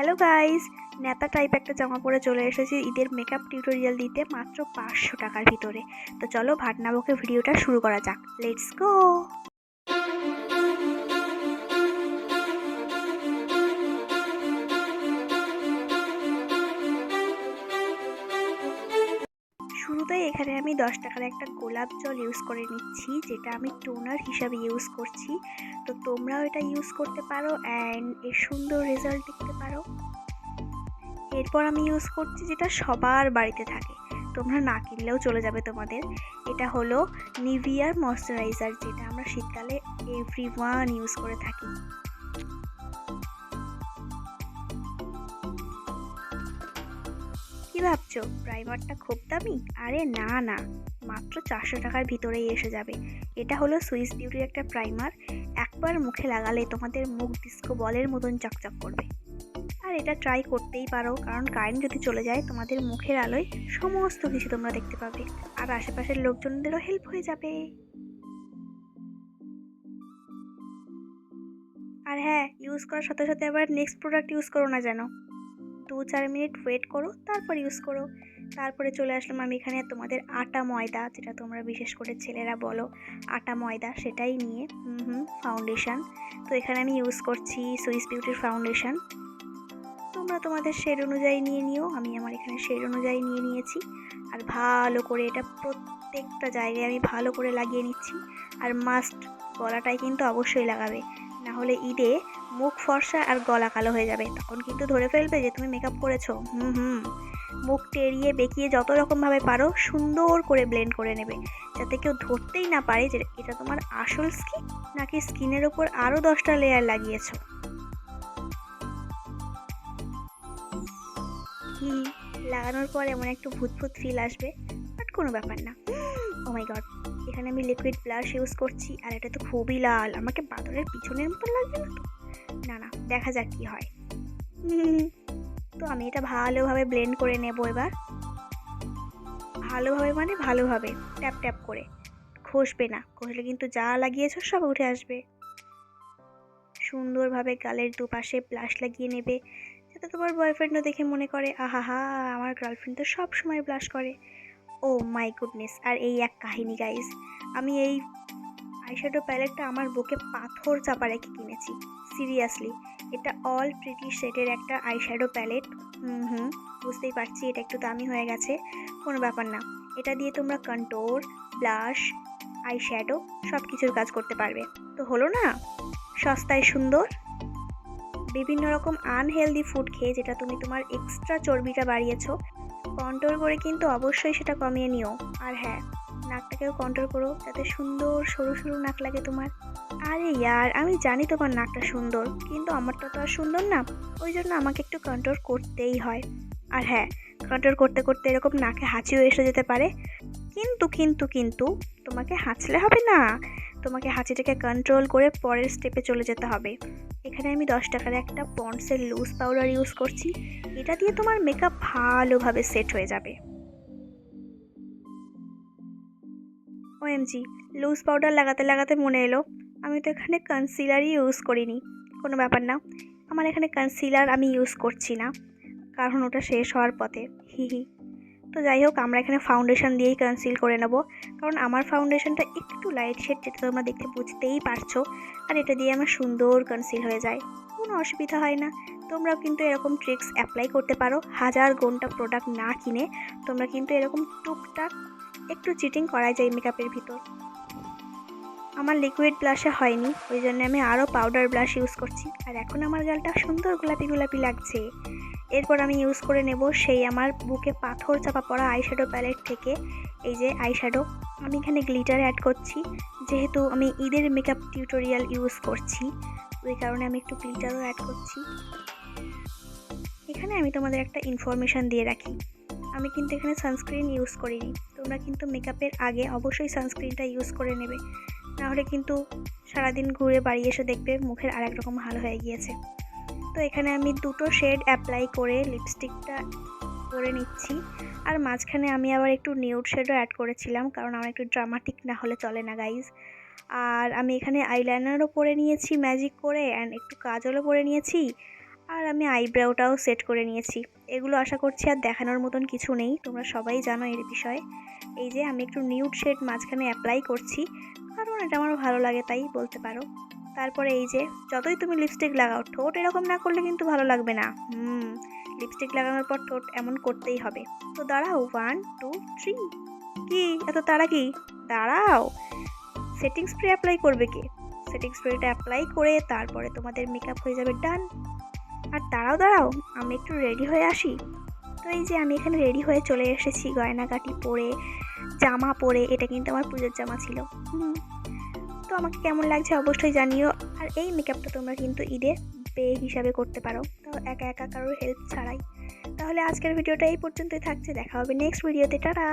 Hello guys নেতা type একটা জামা পরে চলে এসেছি ঈদের মেকআপ টিউটোরিয়াল দিতে মাত্র পাঁচশো টাকার ভিতরে। তো চলো ভাটনাবকে ভিডিওটা শুরু করা যাক। লেটস গো শুরুতেই এখানে আমি দশ টাকার একটা গোলাপ জল ইউজ করে নিচ্ছি, যেটা আমি টোনার হিসাবে ইউজ করছি। তো তোমরাও এটা ইউজ করতে পারো অ্যান্ড এর সুন্দর রেজাল্ট দেখতে পারো। এরপর আমি ইউজ করছি যেটা সবার বাড়িতে থাকে, তোমরা না কিনলেও চলে যাবে তোমাদের। এটা হলো নিভিয়ার ময়শ্চারাইজার যেটা আমরা শীতকালে এভরি ওয়ান ইউজ করে থাকি। কি ভাবছ? প্রাইমারটা খুব দামি? আরে না না। মাত্র চারশো টাকার ভিতরেই এসে যাবে। এটা হলো সুইস বিউটির একটা প্রাইমার। একবার মুখে লাগালে তোমাদের মুখ ডিস্কো বলের মতন চকচক করবে। আর এটা ট্রাই করতেই পারো, কারণ কারেন্ট যদি চলে যায়, তোমাদের মুখের আলোয় সমস্ত কিছু তোমরা দেখতে পাবে। আর আশেপাশের লোকজনদেরও হেল্প হয়ে যাবে। আর হ্যাঁ ইউজ করার সাথে সাথে আবার নেক্সট প্রোডাক্ট ইউজ করো না যেন। দু চার মিনিট ওয়েট করো, তারপর ইউজ করো। তারপরে চলে আসলাম আমি এখানে তোমাদের আটা ময়দা, যেটা তোমরা বিশেষ করে ছেলেরা বলো, আটা ময়দা সেটাই নিয়ে হুম ফাউন্ডেশান তো এখানে আমি ইউজ করছি সুইস বিউটির ফাউন্ডেশান তোমরা তোমাদের শেড অনুযায়ী নিয়ে নিও, আমি আমার এখানে শেড অনুযায়ী নিয়ে নিয়েছি। আর ভালো করে এটা প্রত্যেকটা জায়গায় আমি ভালো করে লাগিয়ে নিচ্ছি। আর মাস্ট গলাটাই কিন্তু অবশ্যই লাগাবে। না হলে ঈদে মুখ ফর্সা আর গলা কালো হয়ে যাবে। তখন কিন্তু ধরে ফেলবে যে তুমি মেকআপ করেছ। হুম হুম। মুখ টেরিয়ে বেঁকিয়ে যত রকমভাবে পারো সুন্দর করে ব্লেন্ড করে নেবে। যাতে কেউ ধরতেই না পারে যে এটা তোমার আসল স্কিন নাকি স্কিনের ওপর আরও দশটা লেয়ার লাগিয়েছো। লাগানোর পর এমন একটু ভূতভূত ফিল আসবে বাট কোনো ব্যাপার না। ও মাই গড এখানে আমি লিকুইড ব্লাশ ইউজ করছি, আর এটা তো খুবই লাল। আমাকে বাদরের পিছনের মতো লাগবে না না না, দেখা যাক কি হয়। তো আমি এটা ভালোভাবে ব্লেন্ড করে নেব এবার। ভালোভাবে মানে ভালোভাবে ট্যাপ ট্যাপ করে। ঘষবে না, ঘষলে কিন্তু যা লাগিয়েছো সব উঠে আসবে। সুন্দরভাবে গালের দুপাশে ব্লাশ লাগিয়ে নেবে, যাতে তোমার বয়ফ্রেন্ডও দেখে মনে করে আহা হা আমার গার্লফ্রেন্ড তো সব সময় ব্লাশ করে। ও মাই গুডনেস আর এই এক কাহিনী গাইজ আমি এই আইশ্যাডো প্যালেটটা আমার বুকে পাথর চাপা রেখে কিনেছি সিরিয়াসলি এটা অল প্রিটি সেটের একটা আইশ্যাডো প্যালেট হুম হুম, বুঝতেই পারছি এটা একটু দামি হয়ে গেছে, কোনো ব্যাপার না। এটা দিয়ে তোমরা কন্টোর ব্লাশ আইশ্যাডো সব কিছুর কাজ করতে পারবে। তো হলো না? সস্তায় সুন্দর। বিভিন্ন রকম আনহেলদি ফুড খেয়ে যেটা তুমি তোমার এক্সট্রা চর্বিটা বাড়িয়েছো কন্ট্রোল করে কিন্তু অবশ্যই সেটা কমিয়ে নিও। আর হ্যাঁ নাকটাকেও কন্ট্রোল করো, যাতে সুন্দর সরু সরু নাক লাগে তোমার। আরে ইয়ার, আমি জানি তোমার নাকটা সুন্দর, কিন্তু আমারটা তো আর সুন্দর না। ওই জন্য আমাকে একটু কন্ট্রোল করতেই হয়। আর হ্যাঁ কন্ট্রোল করতে করতে এরকম নাকে হাঁচিও এসে যেতে পারে। কিন্তু কিন্তু কিন্তু তোমাকে হাঁচলে হবে না। তোমাকে হাঁচিটাকে কন্ট্রোল করে পরের স্টেপে চলে যেতে হবে। এখানে আমি দশ টাকার একটা পন্ডসের লুজ পাউডার ইউজ করছি। এটা দিয়ে তোমার মেকআপ ভালোভাবে সেট হয়ে যাবে। ওএমজি লুজ পাউডার লাগাতে লাগাতে মনে এলো। আমি তো এখানে কনসিলারই ইউজ করিনি, কোনো ব্যাপার না। আমার এখানে কনসিলার আমি ইউজ করছি না, কারণ ওটা শেষ হওয়ার পথে। হি হি। তো যাই হোক, আমরা এখানে ফাউন্ডেশন দিয়েই কনসিল করে নেব। কারণ আমার ফাউন্ডেশনটা একটু লাইট শেড যেটা তোমরা দেখতে বুঝতেই পারছ, আর এটা দিয়ে আমার সুন্দর কনসিল হয়ে যায়। কোনো অসুবিধা হয় না। তোমরাও কিন্তু এরকম ট্রিক্স অ্যাপ্লাই করতে পারো। হাজার ঘণ্টা প্রোডাক্ট না কিনে তোমরা কিন্তু এরকম টুকটাক একটু চিটিং করা যায় মেকআপের ভিতর। আমার লিকুইড ব্লাশে হয়নি, ওই জন্য আমি আরও পাউডার ব্লাশ ইউজ করছি। আর এখন আমার গালটা সুন্দর গোলাপি গোলাপি লাগছে। এরপর আমি ইউজ করে নেব সেই আমার বুকে পাথর চাপা পড়া আইশ্যাডো প্যালেট থেকে, এই যে আইশ্যাডো আমি এখানে গ্লিটার অ্যাড করছি, যেহেতু আমি ঈদের মেকআপ টিউটোরিয়াল ইউজ করছি, ওই কারণে আমি একটু গ্লিটারও অ্যাড করছি। এখানে আমি তোমাদের একটা ইনফরমেশান দিয়ে রাখি। আমি কিন্তু এখানে সানস্ক্রিন ইউজ করিনি, তোমরা কিন্তু মেকআপের আগে অবশ্যই সানস্ক্রিনটা ইউজ করে নেবে। নাহলে কিন্তু সারাদিন ঘুরে বাড়ি এসে দেখবে মুখের আরেক রকম হাল হয়ে গিয়েছে। তো এখানে আমি দুটো শেড অ্যাপ্লাই করে লিপস্টিকটা করে নিচ্ছি। আর মাঝখানে আমি আবার একটু নিউড শেডও অ্যাড করেছিলাম, কারণ আমার একটু ড্রামাটিক না হলে চলে না গাইজ আর আমি এখানে আইলাইনারও পরে নিয়েছি ম্যাজিক করে অ্যান্ড একটু কাজলও পরে নিয়েছি। আর আমি আইব্রাউটাও সেট করে নিয়েছি। এগুলো আশা করছি আর দেখানোর মতন কিছু নেই, তোমরা সবাই জানো এর বিষয়ে। এই যে আমি একটু নিউড শেড মাঝখানে অ্যাপ্লাই করছি। এটা আমার ভালো লাগে, তাই বলতে পারো। তারপরে এই যে, যতই তুমি লিপস্টিক লাগাও, ঠোঁট এরকম না করলে কিন্তু ভালো লাগবে না। হুম লিপস্টিক লাগানোর পর ঠোঁট এমন করতেই হবে। তো দাঁড়াও ওয়ান টু থ্রি কি? এত তাড়া কি? দাঁড়াও। সেটিং স্প্রে অ্যাপ্লাই করবে কে? সেটিং স্প্রেটা অ্যাপ্লাই করে তারপরে তোমাদের মেকআপ হয়ে যাবে ডান আর দাঁড়াও দাঁড়াও, আমি একটু রেডি হয়ে আসি। তো এই যে, আমি এখানে রেডি হয়ে চলে এসেছি, গয়নাগাটি পরে, জামা পরে, এটা কিন্তু আমার পুজোর জামা ছিল। হুম। তো আমাকে কেমন লাগছে অবশ্যই জানিও। আর এই মেকআপটা তোমরা কিন্তু ঈদে পে হিসাবে করতে পারো। তো একা একা কারোর হেল্প ছাড়াই। তাহলে আজকের ভিডিওটা এই পর্যন্তই থাকছে। দেখা হবে নেক্সট ভিডিওতে টাটা!